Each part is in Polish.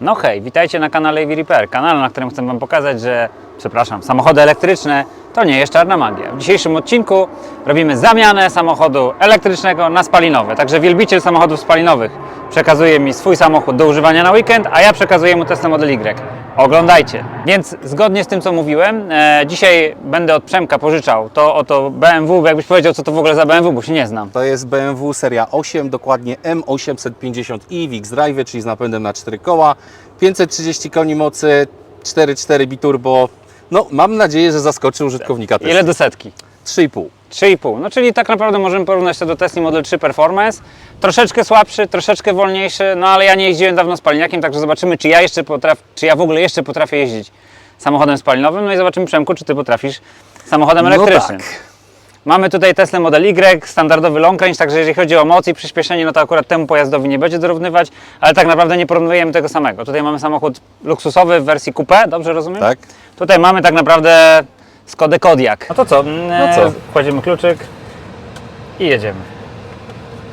No hej, witajcie na kanale EV Repair, kanale, na którym chcę Wam pokazać, że, przepraszam, samochody elektryczne to nie jest czarna magia. W dzisiejszym odcinku robimy zamianę samochodu elektrycznego na spalinowy. Także wielbiciel samochodów spalinowych przekazuje mi swój samochód do używania na weekend, a ja przekazuję mu Tesla Model Y. Oglądajcie. Więc zgodnie z tym, co mówiłem, e, dzisiaj będę od Przemka pożyczał to oto BMW, jakbyś powiedział, co to w ogóle za BMW, bo się nie znam. To jest BMW seria 8, dokładnie M850i w X-Drive, czyli z napędem na 4 koła, 530 koni mocy, 4.4 biturbo. No, mam nadzieję, że zaskoczy użytkownika Tesla. Ile do setki? 3,5. 3,5. No czyli tak naprawdę możemy porównać to do Tesla Model 3 Performance. Troszeczkę słabszy, troszeczkę wolniejszy, no ale ja nie jeździłem dawno spaliniakiem, także zobaczymy, czy ja jeszcze potrafię, czy ja w ogóle jeszcze potrafię jeździć samochodem spalinowym. No i zobaczymy, Przemku, czy ty potrafisz samochodem No elektrycznym. tak. Mamy tutaj Tesla Model Y, standardowy long range, także jeżeli chodzi o moc i przyspieszenie, no to akurat temu pojazdowi nie będzie dorównywać, ale tak naprawdę nie porównujemy tego samego. Tutaj mamy samochód luksusowy w wersji coupé, dobrze rozumiem? Tak. Tutaj mamy tak naprawdę Skodę Kodiaq. No to co? No co? Kładziemy kluczyk i jedziemy.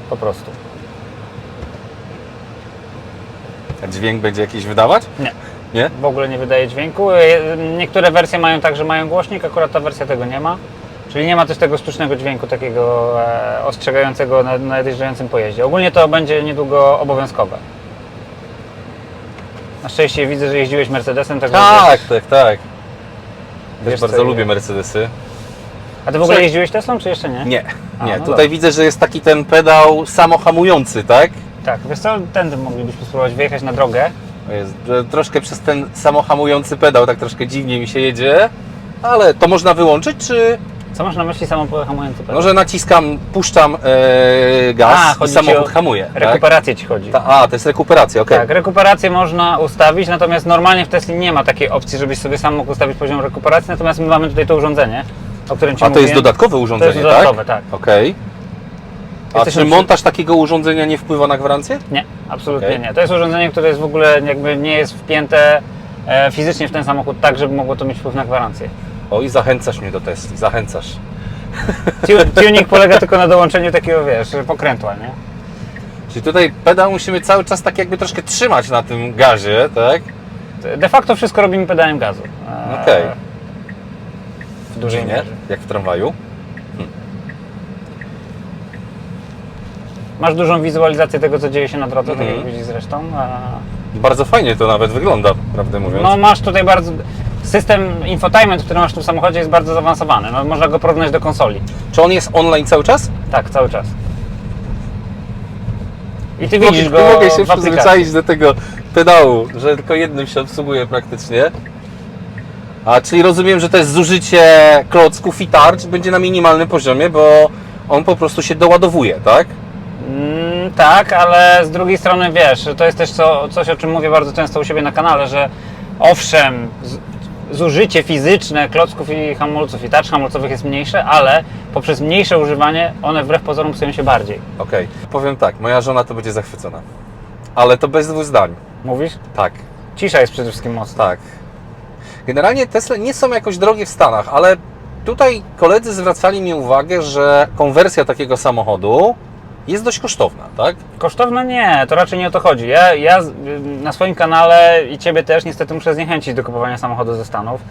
Po prostu. A dźwięk będzie jakiś wydawać? Nie, Nie? w ogóle nie wydaje dźwięku. E, Niektóre wersje mają tak, że mają głośnik, akurat ta wersja tego nie ma. Czyli nie ma też tego sztucznego dźwięku takiego e, ostrzegającego na na nadjeżdżającym pojeździe. Ogólnie to będzie niedługo obowiązkowe. Na szczęście widzę, że jeździłeś Mercedesem, także Tak, wiesz, tak, tak. Też wiesz, bardzo co- lubię Mercedesy. A ty w ogóle jeździłeś Teslą, czy jeszcze nie? Nie, A, nie. no Tutaj dobrze. widzę, że jest taki ten pedał samohamujący, tak? Tak, wiesz co, tędy moglibyśmy spróbować wyjechać na drogę. Jest, że troszkę przez ten samohamujący pedał tak troszkę dziwnie mi się jedzie, ale to można wyłączyć, czy Co masz na myśli samohamujący pedał? może naciskam, puszczam e, gaz A, i chodzi ci samochód o hamuje, tak? Rekuperację ci chodzi. Ta, a, to jest rekuperacja, okej. Tak, rekuperację można ustawić, natomiast normalnie w Tesli nie ma takiej opcji, żebyś sobie sam mógł ustawić poziom rekuperacji, natomiast my mamy tutaj to urządzenie, o którym Ci A to mówiłem. jest dodatkowe urządzenie, jest dodatkowe, tak? tak. Okej. A Jesteśmy czy przy- montaż takiego urządzenia nie wpływa na gwarancję? Nie, absolutnie Okej. nie. To jest urządzenie, które jest w ogóle jakby nie jest wpięte e, fizycznie w ten samochód tak, żeby mogło to mieć wpływ na gwarancję. Oj, zachęcasz mnie do Tesli, zachęcasz. Tu- Tuning polega tylko na dołączeniu takiego, wiesz, pokrętła, nie? Czyli tutaj pedał musimy cały czas tak jakby troszkę trzymać na tym gazie, tak? De facto wszystko robimy pedałem gazu. E, Okej. W dużej Nie? mierze. Jak w tramwaju. Masz dużą wizualizację tego, co dzieje się na drodze, tak Mhm. jak widzisz zresztą. a- Bardzo fajnie to nawet wygląda, prawdę mówiąc. No masz tutaj bardzo... System infotainment, który masz w tym samochodzie jest bardzo zaawansowany. No, można go porównać do konsoli. Czy on jest online cały czas? Tak, cały czas. I ty widzisz go nie mogę się w aplikacji. przyzwyczaić do tego pedału, że tylko jednym się obsługuje praktycznie. A czyli rozumiem, że to jest zużycie klocków i tarcz będzie na minimalnym poziomie, bo on po prostu się doładowuje, tak? Mm, tak, ale z drugiej strony wiesz, to jest też co, coś, o czym mówię bardzo często u siebie na kanale, że owszem, z, zużycie fizyczne klocków i hamulców i tarcz hamulcowych jest mniejsze, ale poprzez mniejsze używanie one wbrew pozorom psują się bardziej. Okej. Powiem tak, moja żona to będzie zachwycona. Ale to bez dwóch zdań. Mówisz? Tak, Cisza jest przede wszystkim mocna. tak. Generalnie Tesla nie są jakoś drogie w Stanach, ale tutaj koledzy zwracali mi uwagę, że konwersja takiego samochodu jest dość kosztowna, tak? Kosztowne nie, to raczej nie o to chodzi. Ja, ja na swoim kanale i Ciebie też niestety muszę zniechęcić do kupowania samochodu ze Stanów.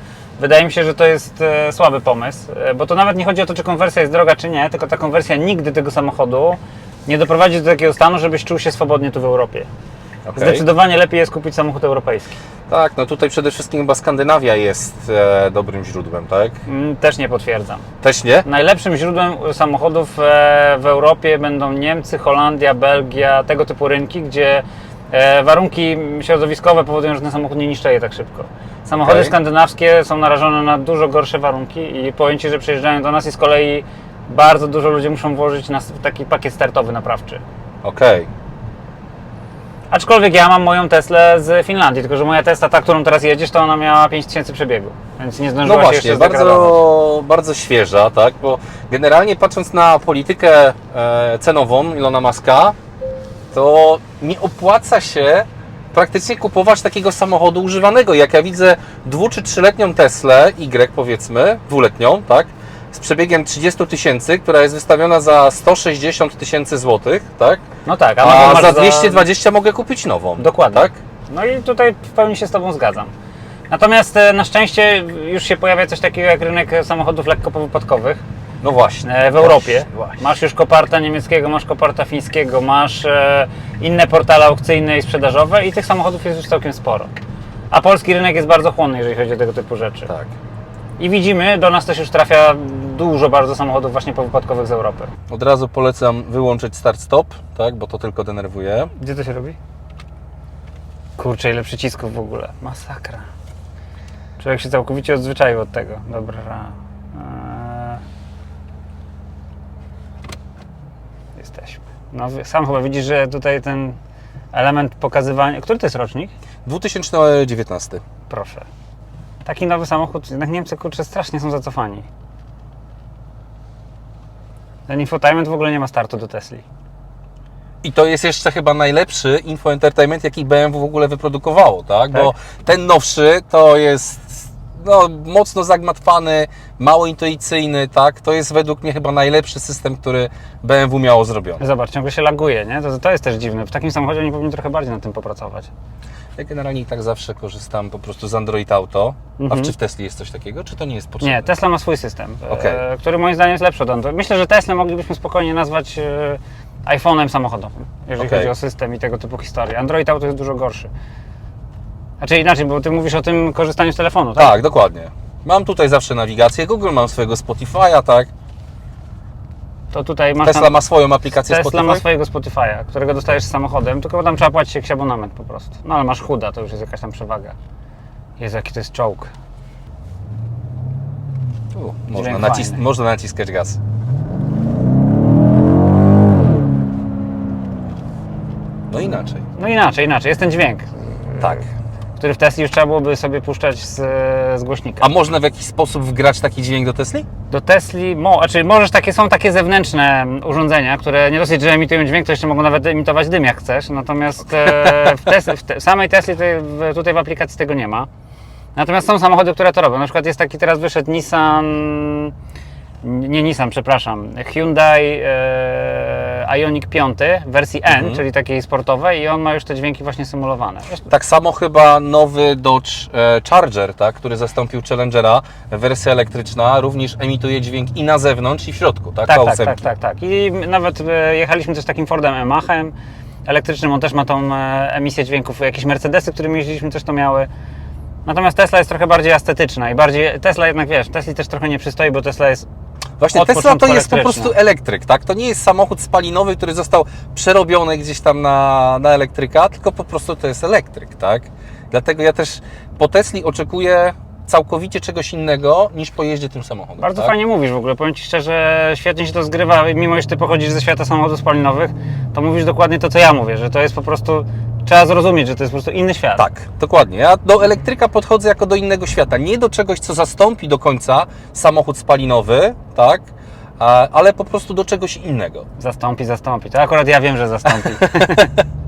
Wydaje mi się, że to jest e, słaby pomysł, e, bo to nawet nie chodzi o to, czy konwersja jest droga, czy nie, tylko ta konwersja nigdy tego samochodu nie doprowadzi do takiego stanu, żebyś czuł się swobodnie tu w Europie. Okej. Zdecydowanie lepiej jest kupić samochód europejski. Tak, no tutaj przede wszystkim chyba Skandynawia jest e, dobrym źródłem, tak? Mm, Też nie potwierdzam. Też nie? Najlepszym źródłem samochodów e, w Europie będą Niemcy, Holandia, Belgia, tego typu rynki, gdzie e, warunki środowiskowe powodują, że ten samochód nie niszczeje tak szybko. Samochody Okej. skandynawskie są narażone na dużo gorsze warunki i powiem Ci, że przyjeżdżają do nas i z kolei bardzo dużo ludzi muszą włożyć na s- taki pakiet startowy naprawczy. Okej. Aczkolwiek ja mam moją Teslę z Finlandii, tylko że moja Tesla, ta, którą teraz jedziesz, to ona miała 5000 przebiegu, więc nie No zdążyła się właśnie, jeszcze zdegradować. bardzo, bardzo świeża, tak? Bo generalnie patrząc na politykę e, cenową Ilona Maska, to nie opłaca się praktycznie kupować takiego samochodu używanego. Jak ja widzę dwu czy trzyletnią Teslę Y powiedzmy, dwuletnią, tak? Z przebiegiem 30 tysięcy, która jest wystawiona za 160 tysięcy złotych, tak? No tak, A, masz za 220 mogę kupić nową. Dokładnie. Tak? No i tutaj w pełni się z Tobą zgadzam. Natomiast e, na szczęście już się pojawia coś takiego jak rynek samochodów lekko powypadkowych No właśnie. e, w Europie. Właśnie. Masz już koparta niemieckiego, masz koparta fińskiego, masz e, inne portale aukcyjne i sprzedażowe i tych samochodów jest już całkiem sporo. A polski rynek jest bardzo chłonny, jeżeli chodzi o tego typu rzeczy. Tak. I widzimy, do nas też już trafia dużo bardzo samochodów właśnie powypadkowych z Europy. Od razu polecam wyłączyć start-stop, tak, bo to tylko denerwuje. Gdzie to się robi? Kurczę, ile przycisków w ogóle. Masakra. Człowiek się całkowicie odzwyczaił od tego. Dobra. Eee... Jesteśmy. No, sam chyba widzisz, że tutaj ten element pokazywania... Który to jest rocznik? 2019. Proszę. Taki nowy samochód, jednak Niemcy, kurczę, strasznie są zacofani. Ten infotainment w ogóle nie ma startu do Tesli. I to jest jeszcze chyba najlepszy info-entertainment, jaki BMW w ogóle wyprodukowało, tak? Tak. Bo ten nowszy to jest no, mocno zagmatwany, mało intuicyjny, tak? To jest według mnie chyba najlepszy system, który BMW miało zrobiony. Zobacz, ciągle się laguje, nie? To, to jest też dziwne. W takim samochodzie oni powinni trochę bardziej nad tym popracować. Ja generalnie i tak zawsze korzystam po prostu z Android Auto. A Mhm. czy w Tesli jest coś takiego, czy to nie jest potrzebne? Nie, Tesla ma swój system, e, który moim zdaniem jest lepszy od Android. Myślę, że Tesla moglibyśmy spokojnie nazwać e, iPhone'em samochodowym, jeżeli Okej. chodzi o system i tego typu historie. Android Auto jest dużo gorszy. Znaczy inaczej, bo ty mówisz o tym korzystaniu z telefonu, tak? Tak, dokładnie. Mam tutaj zawsze nawigację Google, mam swojego Spotify'a, tak? To tutaj masz Tesla na... ma swoją aplikację Tesla Spotify. ma swojego Spotify'a, którego dostajesz z samochodem, tylko tam trzeba płacić jakiś abonament po prostu. No ale masz chuda, to już jest jakaś tam przewaga. Jezu, jaki to jest czołg. U, można, nacis- fajny. można naciskać gaz. No inaczej. No inaczej, inaczej, jest ten dźwięk, Tak. Który w Tesli już trzeba byłoby sobie puszczać z, z głośnika. A można w jakiś sposób wgrać taki dźwięk do Tesli? Do Tesli, mo, znaczy możesz takie, są takie zewnętrzne urządzenia, które nie dosyć, że emitują dźwięk, to jeszcze mogą nawet emitować dym jak chcesz, natomiast e, w, tes, w, te, samej Tesli tutaj w, tutaj w aplikacji tego nie ma. Natomiast są samochody, które to robią. Na przykład jest taki teraz wyszedł Nissan, nie Nissan, przepraszam, Hyundai e, Ioniq 5 w wersji N, Mhm. czyli takiej sportowej i on ma już te dźwięki właśnie symulowane. Tak samo chyba nowy Dodge e, Charger, tak, który zastąpił Challengera, wersja elektryczna, również emituje dźwięk i na zewnątrz, i w środku, tak? Tak, tak, tak, tak, tak. I nawet e, jechaliśmy też takim Fordem Emachem elektrycznym, on też ma tą e, emisję dźwięków. Jakieś Mercedesy, którymi jeździliśmy też to miały. Natomiast Tesla jest trochę bardziej estetyczna i bardziej, Tesla jednak wiesz, Tesli też trochę nie przystoi, bo Tesla jest, Właśnie Od Tesla to jest po prostu elektryk, tak? To nie jest samochód spalinowy, który został przerobiony gdzieś tam na, na elektryka, tylko po prostu to jest elektryk, tak? Dlatego ja też po Tesli oczekuję całkowicie czegoś innego niż po jeździe tym samochodem. bardzo tak? fajnie mówisz w ogóle, powiem Ci szczerze, świetnie się to zgrywa, mimo że Ty pochodzisz ze świata samochodów spalinowych, to mówisz dokładnie to, co ja mówię, że to jest po prostu, trzeba zrozumieć, że to jest po prostu inny świat. Tak, dokładnie. Ja do elektryka podchodzę jako do innego świata. Nie do czegoś, co zastąpi do końca samochód spalinowy, tak? Ale po prostu do czegoś innego. Zastąpi, zastąpi. To akurat ja wiem, że zastąpi.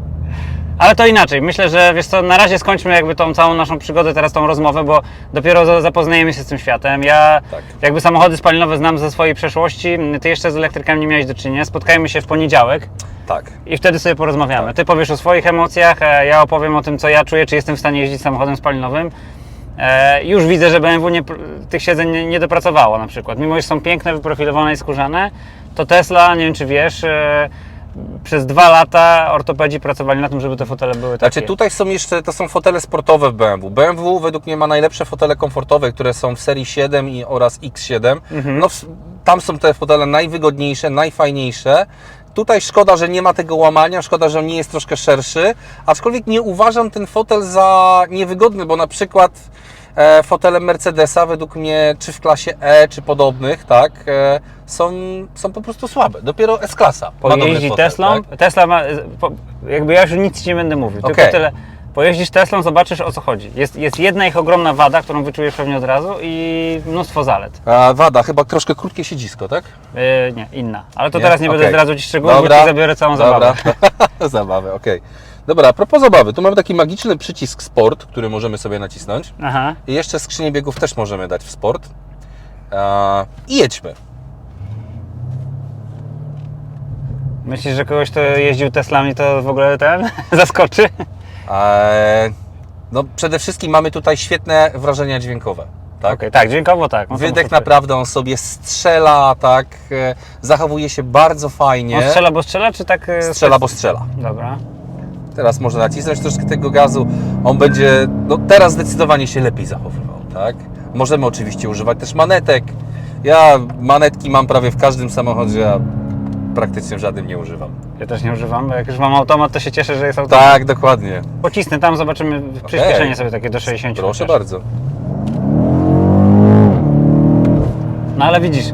Ale to inaczej. Myślę, że wiesz co, na razie skończmy jakby tą całą naszą przygodę, teraz tą rozmowę, bo dopiero za- zapoznajemy się z tym światem. Ja Tak. jakby samochody spalinowe znam ze swojej przeszłości, ty jeszcze z elektrykami nie miałeś do czynienia. Spotkajmy się w poniedziałek Tak. i wtedy sobie porozmawiamy. Tak. Ty powiesz o swoich emocjach, ja opowiem o tym, co ja czuję, czy jestem w stanie jeździć samochodem spalinowym. E, już widzę, że BMW nie, tych siedzeń nie, nie dopracowało na przykład. Mimo, że są piękne, wyprofilowane i skórzane, to Tesla, nie wiem czy wiesz, e, przez dwa lata ortopedzi pracowali na tym, żeby te fotele były takie. Znaczy tutaj są jeszcze, to są fotele sportowe w BMW. BMW według mnie ma najlepsze fotele komfortowe, które są w serii 7 i, oraz X7. Mhm. No, tam są te fotele najwygodniejsze, najfajniejsze. Tutaj szkoda, że nie ma tego łamania, szkoda, że on nie jest troszkę szerszy, aczkolwiek nie uważam ten fotel za niewygodny, bo na przykład e, fotele Mercedesa według mnie, czy w klasie E, czy podobnych, tak, e, są, są po prostu słabe. Dopiero S-klasa Pojeździ fotel, Teslą, tak? Tesla ma, po, jakby ja już nic Ci nie będę mówił, tylko Okej. tyle. Pojeździsz Teslą, zobaczysz o co chodzi. Jest, jest jedna ich ogromna wada, którą wyczujesz pewnie od razu i mnóstwo zalet. A, wada, chyba troszkę krótkie siedzisko, tak? Yy, nie, inna. Ale to Nie? teraz nie będę Okej. zdradzał Ci szczegółów, bo. Ci zabiorę całą Dobra. zabawę. Zabawę, okej. Dobra, a propos zabawy, tu mamy taki magiczny przycisk sport, który możemy sobie nacisnąć. Aha. I jeszcze skrzynię biegów też możemy dać w sport. I jedźmy. Myślisz, że kogoś, kto jeździł Teslami, to w ogóle ten zaskoczy? E, no przede wszystkim mamy tutaj świetne wrażenia dźwiękowe. Tak? Okej, tak, dźwiękowo tak. No, Wydech naprawdę on sobie strzela, tak, e, zachowuje się bardzo fajnie. On strzela, bo strzela, czy tak... e, Strzela, bo strzela. Dobra. Teraz można nacisnąć troszkę tego gazu. On będzie, no teraz zdecydowanie się lepiej zachowywał, tak? Możemy oczywiście używać też manetek. Ja manetki mam prawie w każdym samochodzie, a praktycznie w żadnym nie używam. Ja też nie używam, bo jak już mam automat, to się cieszę, że jest automat. Tak, dokładnie. Pocisnę tam, zobaczymy przyspieszenie sobie takie do 60. Proszę chociaż. bardzo. No ale widzisz,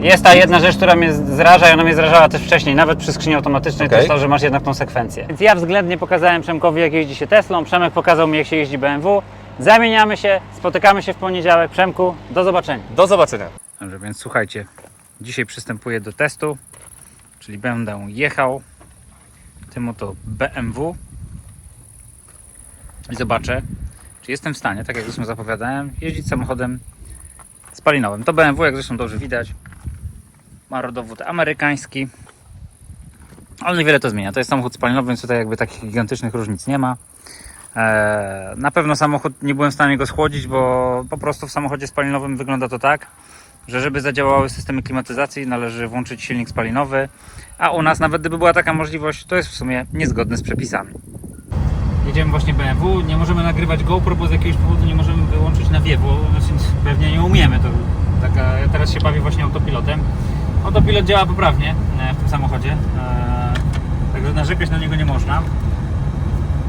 jest ta jedna rzecz, która mnie zraża i ona mnie zrażała też wcześniej, nawet przy skrzyni automatycznej, to Okej. jest to, że masz jednak tą sekwencję. Więc ja względnie pokazałem Przemkowi, jak jeździ się Teslą, Przemek pokazał mi, jak się jeździ BMW. Zamieniamy się, spotykamy się w poniedziałek. Przemku, do zobaczenia. Do zobaczenia. Dobrze, więc słuchajcie, dzisiaj przystępuję do testu, czyli będę jechał tym oto BMW i zobaczę, czy jestem w stanie, tak jak zresztą zapowiadałem, jeździć samochodem spalinowym. To BMW, jak zresztą dobrze widać, ma rodowód amerykański, ale niewiele to zmienia. To jest samochód spalinowy, więc tutaj jakby takich gigantycznych różnic nie ma. Eee, Na pewno samochód nie byłem w stanie go schłodzić, bo po prostu w samochodzie spalinowym wygląda to tak, że żeby zadziałały systemy klimatyzacji należy włączyć silnik spalinowy, a u nas nawet gdyby była taka możliwość, to jest w sumie niezgodne z przepisami. Jedziemy właśnie BMW, nie możemy nagrywać GoPro, bo z jakiegoś powodu nie możemy wyłączyć na wiewo, znaczy pewnie nie umiemy, to taka, ja teraz się bawię właśnie autopilotem. Autopilot działa poprawnie e, w tym samochodzie, e, także narzekać na niego nie można,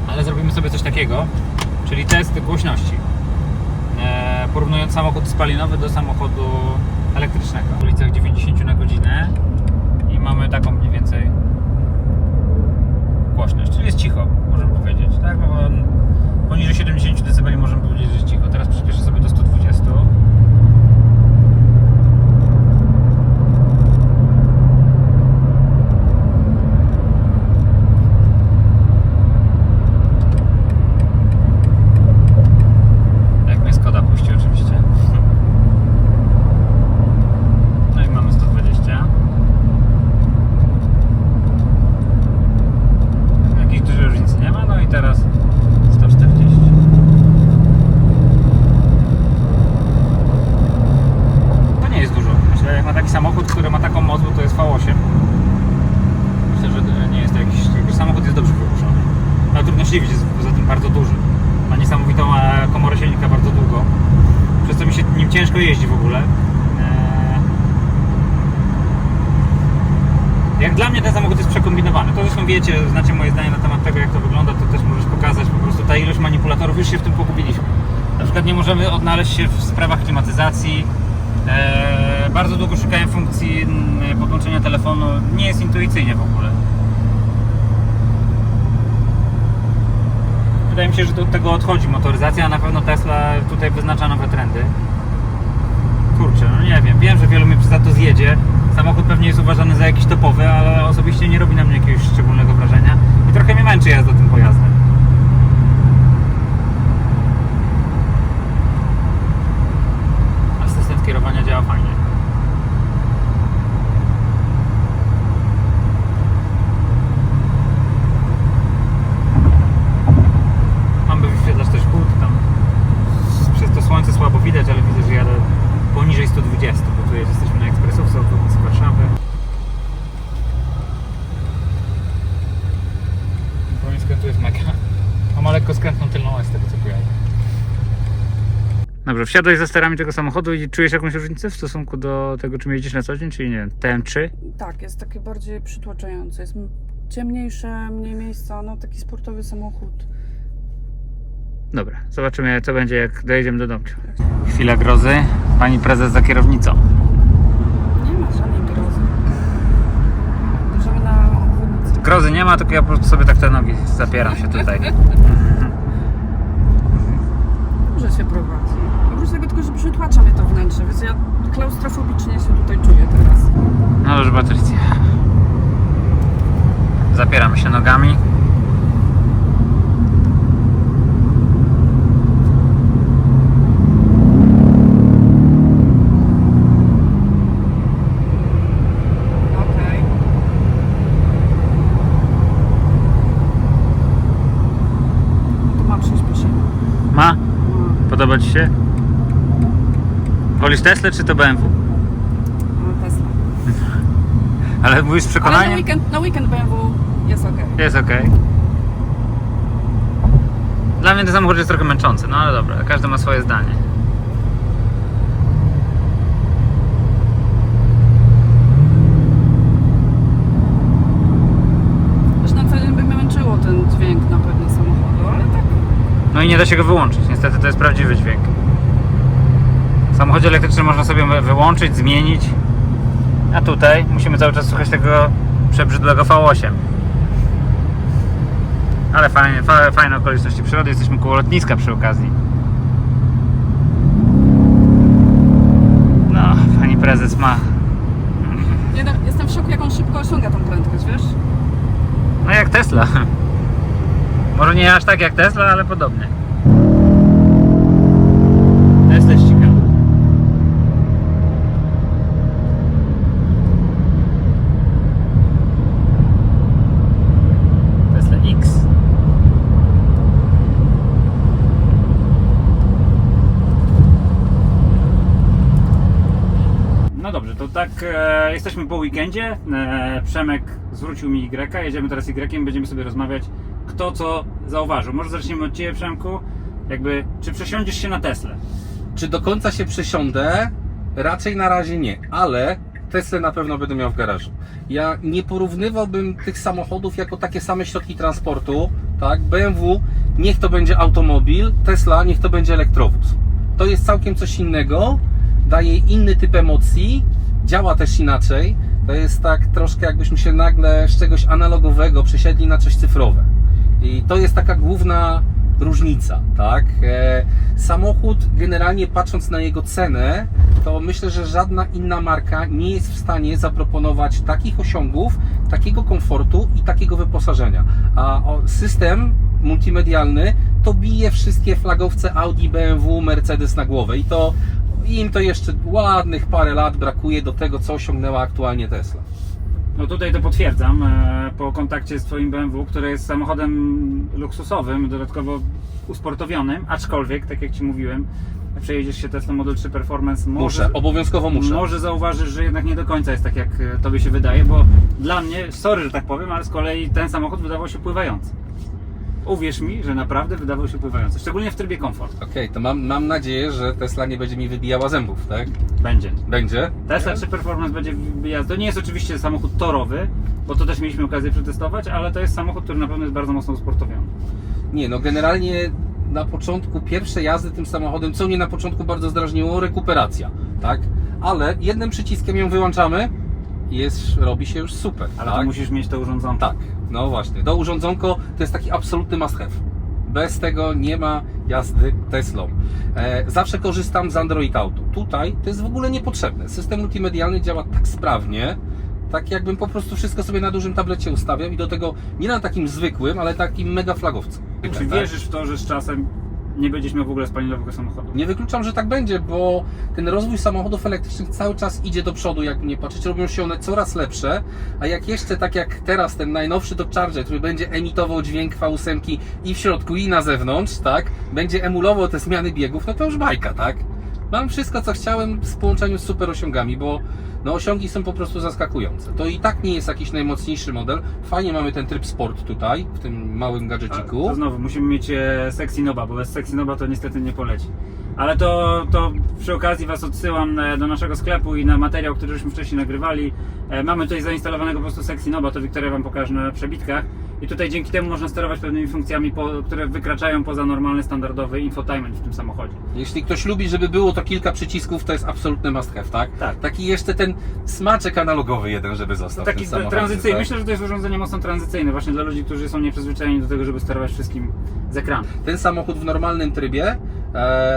ale zrobimy sobie coś takiego, czyli test głośności e, porównując samochód spalinowy do samochodu elektrycznego. W ulicach 90 na godzinę i mamy taką mniej więcej głośność, czyli jest cicho, możemy powiedzieć, tak? No bo poniżej 70 dB możemy powiedzieć, że jest cicho. Teraz przyspieszę sobie do 120. Jak mnie Skoda puści oczywiście. No i mamy 120. Jakiejś dużej różnicy nie ma, no i teraz 140. To nie jest dużo. Myślę, jak ma taki samochód, który ma taką moc, bo to jest V8. Myślę, że nie jest to jakiś, jakiś samochód jest dobrze wygłuszony. No trudno się dziwić, jest poza tym bardzo duży. Ma niesamowitą e, komorę silnika bardzo długo. Przez co mi się nim ciężko jeździ w ogóle. Eee, Jak dla mnie ten samochód jest przekombinowany. To zresztą wiecie, znacie moje zdanie na temat tego, jak to wygląda, to też możesz pokazać. Po prostu ta ilość manipulatorów, już się w tym pogubiliśmy. Na przykład nie możemy odnaleźć się w sprawach klimatyzacji. Eee, bardzo długo szukałem funkcji mm, podłączenia telefonu. Nie jest intuicyjnie w ogóle. Wydaje mi się, że do tego odchodzi motoryzacja, a na pewno Tesla tutaj wyznacza nowe trendy. Kurczę, no nie wiem. Wiem, że wielu mnie za to zjedzie. Samochód pewnie jest uważany za jakiś topowy, ale osobiście nie robi na mnie jakiegoś szczególnego wrażenia. I trochę mnie męczy jazda tym pojazdem. Asystent kierowania działa fajnie. Mam by wyświetlać też kód tam. Przez to słońce słabo widać, ale widzę, że jadę poniżej 120, bo tu jest, jesteśmy na ekspresówce autobus z Warszawy. Powiem skrętu jest mega. A ma lekko skrętną tylną S tego co kojarzę. Dobrze, wsiadłeś za sterami tego samochodu i czujesz jakąś różnicę w stosunku do tego, czym jeździsz na co dzień, czyli nie wiem, TM3? Tak, jest takie bardziej przytłaczające. Jest ciemniejsze, mniej miejsca, no taki sportowy samochód. Dobra, zobaczymy co będzie jak dojedziemy do domciu. Chwila grozy, pani prezes za kierownicą. Nie ma żadnej grozy. Bierzemy na obwodnicę. Grozy nie ma, tylko ja po prostu sobie tak te nogi zapieram się tutaj. Dobrze się prowadzi. Tego tylko, że przytłacza mnie to wnętrze, więc ja klaustrofobicznie się tutaj czuję teraz. No już Patrycja. Zapieramy się nogami. Okej. Ma? Podoba Ci się? Wolisz Tesla czy to BMW? No, Tesla. Ale mówisz z Ale na przekonaniem? weekend, na weekend BMW jest ok. Jest ok. Dla mnie ten samochód jest trochę męczący, no ale dobra, każdy ma swoje zdanie. Na co dzień by mnie męczyło ten dźwięk na pewno samochodu, ale tak No i nie da się go wyłączyć, niestety to jest prawdziwy dźwięk. W samochodzie elektrycznym można sobie wyłączyć, zmienić, a tutaj musimy cały czas słuchać tego przebrzydłego V8. Ale fajnie, fa, fajne okoliczności przyrody, jesteśmy koło lotniska przy okazji. No, pani prezes ma Jeden, jestem w szoku, jak on szybko osiąga tą prędkość, wiesz? No jak Tesla. Może nie aż tak jak Tesla, ale podobnie. Tak e, jesteśmy po weekendzie. E, Przemek zwrócił mi Y, jedziemy teraz Y, będziemy sobie rozmawiać, kto co zauważył. Może zaczniemy od Ciebie, Przemku. Jakby, czy przesiądziesz się na Teslę? Czy do końca się przesiądę? Raczej na razie nie, ale Tesla na pewno będę miał w garażu. Ja nie porównywałbym tych samochodów jako takie same środki transportu, tak? BMW niech to będzie automobil, Tesla niech to będzie elektrowóz. To jest całkiem coś innego, daje inny typ emocji, działa też inaczej. To jest tak troszkę jakbyśmy się nagle z czegoś analogowego przesiedli na coś cyfrowe. I to jest taka główna różnica, tak? E, samochód, generalnie patrząc na jego cenę, to myślę, że żadna inna marka nie jest w stanie zaproponować takich osiągów, takiego komfortu i takiego wyposażenia. A system multimedialny to bije wszystkie flagowce Audi, BMW, Mercedes na głowę i to im to jeszcze ładnych parę lat brakuje do tego, co osiągnęła aktualnie Tesla. No tutaj to potwierdzam e, po kontakcie z Twoim BMW, które jest samochodem luksusowym, dodatkowo usportowionym, aczkolwiek, tak jak Ci mówiłem, przejedziesz się Tesla Model 3 Performance, może, Muszę, obowiązkowo muszę. może zauważysz, że jednak nie do końca jest tak, jak Tobie się wydaje, bo dla mnie, sorry, że tak powiem, ale z kolei ten samochód wydawał się pływający. Uwierz mi, że naprawdę wydawał się pływający, szczególnie w trybie komfort. Okej, to mam, mam nadzieję, że Tesla nie będzie mi wybijała zębów, tak? Będzie. Będzie? Tesla 3 Performance będzie wyjazd. To nie jest oczywiście samochód torowy, bo to też mieliśmy okazję przetestować, ale to jest samochód, który na pewno jest bardzo mocno usportowiony. Nie, no generalnie na początku pierwsze jazdy tym samochodem, co mnie na początku bardzo zdrażniło, rekuperacja, tak? Ale jednym przyciskiem ją wyłączamy jest, robi się już super, Ale tak? to musisz mieć to urządzone. Tak, no właśnie. To urządzonko to jest taki absolutny must have. Bez tego nie ma jazdy Teslą. E, zawsze korzystam z Android Auto. Tutaj to jest w ogóle niepotrzebne. System multimedialny działa tak sprawnie, tak jakbym po prostu wszystko sobie na dużym tablecie ustawiał i do tego nie na takim zwykłym, ale takim mega flagowcem. Czy Tak? wierzysz w to, że z czasem nie będziesz miał w ogóle spalinowego samochodu? Nie wykluczam, że tak będzie, bo ten rozwój samochodów elektrycznych cały czas idzie do przodu, jak nie patrzeć. Robią się one coraz lepsze, a jak jeszcze tak jak teraz ten najnowszy Dodge Charger, który będzie emitował dźwięk V8 i w środku i na zewnątrz, tak, będzie emulował te zmiany biegów, no to już bajka, tak? Mam wszystko, co chciałem w połączeniu z super osiągami, bo no osiągi są po prostu zaskakujące. To i tak nie jest jakiś najmocniejszy model. Fajnie mamy ten tryb sport tutaj, w tym małym A, gadżeciku. To znowu, musimy mieć e, sexy noba, bo bez sexy noba to niestety nie poleci. Ale to, to przy okazji Was odsyłam e, do naszego sklepu i na materiał, który żeśmy wcześniej nagrywali. E, Mamy tutaj zainstalowanego po prostu sexy noba, to Wiktoria Wam pokaże na przebitkach. I tutaj dzięki temu można sterować pewnymi funkcjami, które wykraczają poza normalny, standardowy infotainment w tym samochodzie. Jeśli ktoś lubi, żeby było to kilka przycisków, to jest absolutny must have, tak? Tak. Taki jeszcze ten smaczek analogowy jeden, żeby został w Taki tym samochodzie, tranzycyjny. tak? Myślę, że to jest urządzenie mocno tranzycyjne, właśnie dla ludzi, którzy są nieprzyzwyczajeni do tego, żeby sterować wszystkim z ekranu. Ten samochód w normalnym trybie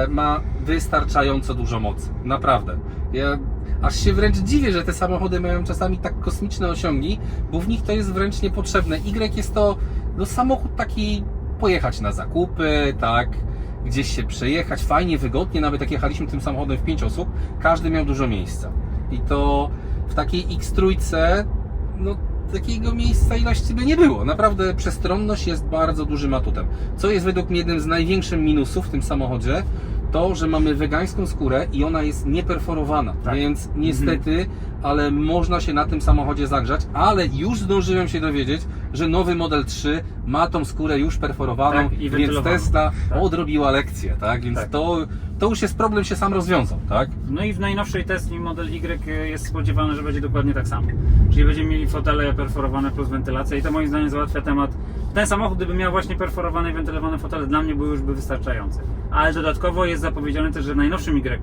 ma wystarczająco dużo mocy. Naprawdę. Ja aż się wręcz dziwię, że te samochody mają czasami tak kosmiczne osiągi, bo w nich to jest wręcz niepotrzebne. Y jest to no, samochód taki pojechać na zakupy, tak, gdzieś się przejechać, fajnie, wygodnie, nawet jak jechaliśmy tym samochodem w 5 osób, każdy miał dużo miejsca. I to w takiej X3, no takiego miejsca ilości by nie było. Naprawdę przestronność jest bardzo dużym atutem. Co jest według mnie jednym z największych minusów w tym samochodzie, to, że mamy wegańską skórę i ona jest nieperforowana, Tak. więc niestety, ale można się na tym samochodzie zagrzać, ale już zdążyłem się dowiedzieć, że nowy Model 3 ma tą skórę już perforowaną, Tak, więc. Tesla Tak. odrobiła lekcję, tak? Więc Tak. To, to już jest problem, się sam rozwiązał, tak? No i w najnowszej Tesli Model Y jest spodziewane, że będzie dokładnie tak samo. Czyli będziemy mieli fotele perforowane plus wentylacja i to moim zdaniem załatwia temat. Ten samochód, gdyby miał właśnie perforowane i wentylowane fotele, dla mnie był już by. Ale dodatkowo jest zapowiedziane też, że w najnowszym Y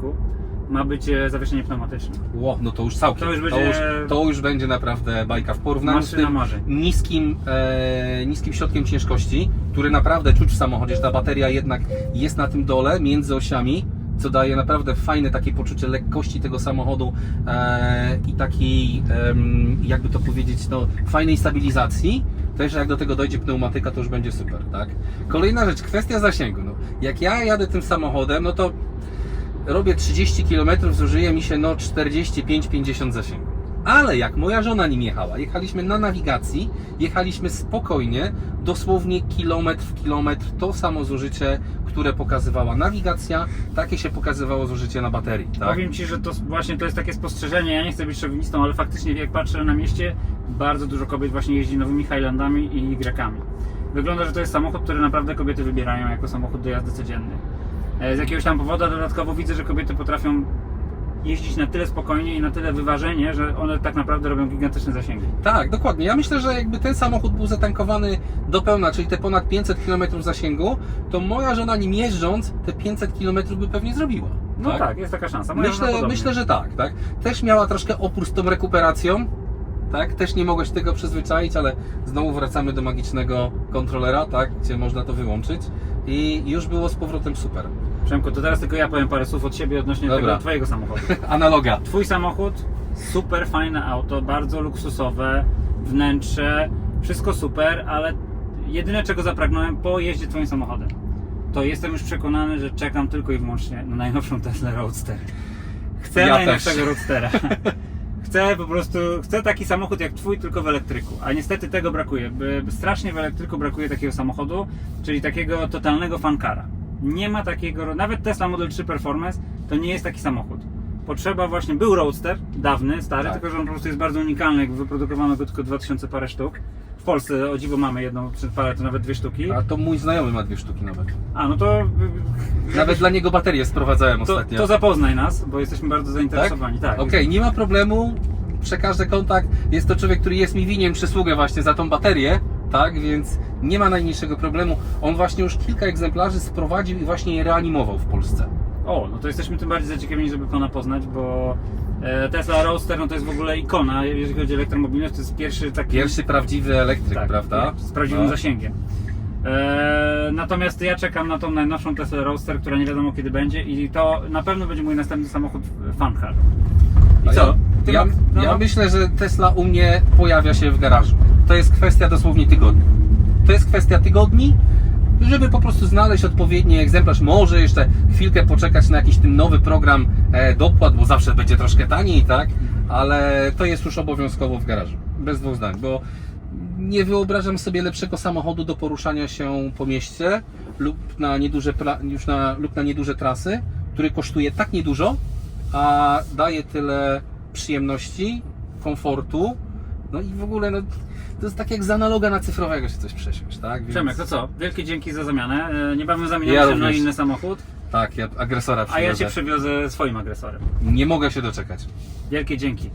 ma być e, zawieszenie pneumatyczne. Ło, no to już całkiem. To już będzie- to, już, to już będzie naprawdę bajka w porównaniu z tym niskim, e, niskim środkiem ciężkości, który naprawdę czuć w samochodzie, że ta bateria jednak jest na tym dole, między osiami, co daje naprawdę fajne takie poczucie lekkości tego samochodu e, i takiej, em, jakby to powiedzieć, no, fajnej stabilizacji. Też jak do tego dojdzie pneumatyka, to już będzie super, tak? Kolejna rzecz, kwestia zasięgu. No, jak ja jadę tym samochodem, no to robię 30 km, zużyje mi się no 45-50 zasięgu. Ale jak moja żona nim jechała, jechaliśmy na nawigacji, jechaliśmy spokojnie, dosłownie kilometr w kilometr, to samo zużycie, które pokazywała nawigacja, takie się pokazywało zużycie na baterii. Tak? Powiem Ci, że to właśnie to jest takie spostrzeżenie, ja nie chcę być szowinistą, ale faktycznie jak patrzę na mieście, bardzo dużo kobiet właśnie jeździ nowymi Highlandami i Y-ami. Wygląda, że to jest samochód, który naprawdę kobiety wybierają jako samochód do jazdy codziennej. E, Z jakiegoś tam powodu dodatkowo widzę, że kobiety potrafią jeździć na tyle spokojnie i na tyle wyważenie, że one tak naprawdę robią gigantyczne zasięgi. Tak, dokładnie. Ja myślę, że jakby ten samochód był zatankowany do pełna, czyli te ponad 500 km zasięgu, to moja żona nim jeżdżąc te 500 km by pewnie zrobiła. No tak, jest taka szansa. Moja Myślę, myślę, że tak, tak. Też miała troszkę opór z tą rekuperacją. Tak, też nie mogłeś tego przyzwyczaić, ale znowu wracamy do magicznego kontrolera, tak, gdzie można to wyłączyć i już było z powrotem super. Przemku, to teraz tylko ja powiem parę słów od siebie odnośnie Dobra. tego Twojego samochodu. Analoga. Twój samochód, super fajne auto, bardzo luksusowe, wnętrze, wszystko super, ale jedyne czego zapragnąłem po jeździe Twoim samochodem, to jestem już przekonany, że czekam tylko i wyłącznie na najnowszą Tesla Roadster. Chcę Ja najnowszego też. Roadstera. Chcę po prostu, chcę taki samochód jak Twój, tylko w elektryku. A niestety tego brakuje. By- Strasznie w elektryku brakuje takiego samochodu, czyli takiego totalnego fankara. Nie ma takiego, nawet Tesla Model 3 Performance to nie jest taki samochód. Potrzeba właśnie, był Roadster, dawny, stary, Tak. tylko że on po prostu jest bardzo unikalny, wyprodukowano go tylko 2000 parę sztuk. W Polsce o dziwo mamy jedną, czy parę, to nawet dwie sztuki. A to mój znajomy ma dwie sztuki nawet. A, no to... Nawet dla niego baterię sprowadzałem to, ostatnio. to zapoznaj nas, bo jesteśmy bardzo zainteresowani. Tak. Okej, nie ma problemu. Przekażę kontakt. Jest to człowiek, który jest mi winien przysługę właśnie za tą baterię. Tak, więc nie ma najmniejszego problemu. On właśnie już kilka egzemplarzy sprowadził i właśnie je reanimował w Polsce. O, no to jesteśmy tym bardziej zaciekawieni, żeby Pana poznać, bo e, Tesla Roadster no to jest w ogóle ikona, jeżeli chodzi o elektromobilność, to jest pierwszy taki... Pierwszy prawdziwy elektryk, tak, prawda? Z prawdziwym No. zasięgiem. E, natomiast ja czekam na tą najnowszą Tesla Roadster, która nie wiadomo kiedy będzie i to na pewno będzie mój następny samochód Funcar. I co? Ja, Ty ja, no, ja myślę, że Tesla u mnie pojawia się w garażu. To jest kwestia dosłownie tygodni. To jest kwestia tygodni, żeby po prostu znaleźć odpowiedni egzemplarz. Może jeszcze chwilkę poczekać na jakiś tym nowy program e, dopłat, bo zawsze będzie troszkę taniej, tak? Ale to jest już obowiązkowo w garażu. Bez dwóch zdań, bo nie wyobrażam sobie lepszego samochodu do poruszania się po mieście lub na nieduże, już na, lub na nieduże trasy, który kosztuje tak niedużo, a daje tyle przyjemności, komfortu, no i w ogóle no, to jest tak jak z analoga na cyfrowego się coś przesiąść, tak? Więc- Przemek, to co? Wielkie dzięki za zamianę. E, niebawem zamieniamy Ja się na również. inny samochód, Tak, ja agresora a ja Cię przywiozę. przywiozę swoim agresorem. Nie mogę się doczekać. Wielkie dzięki.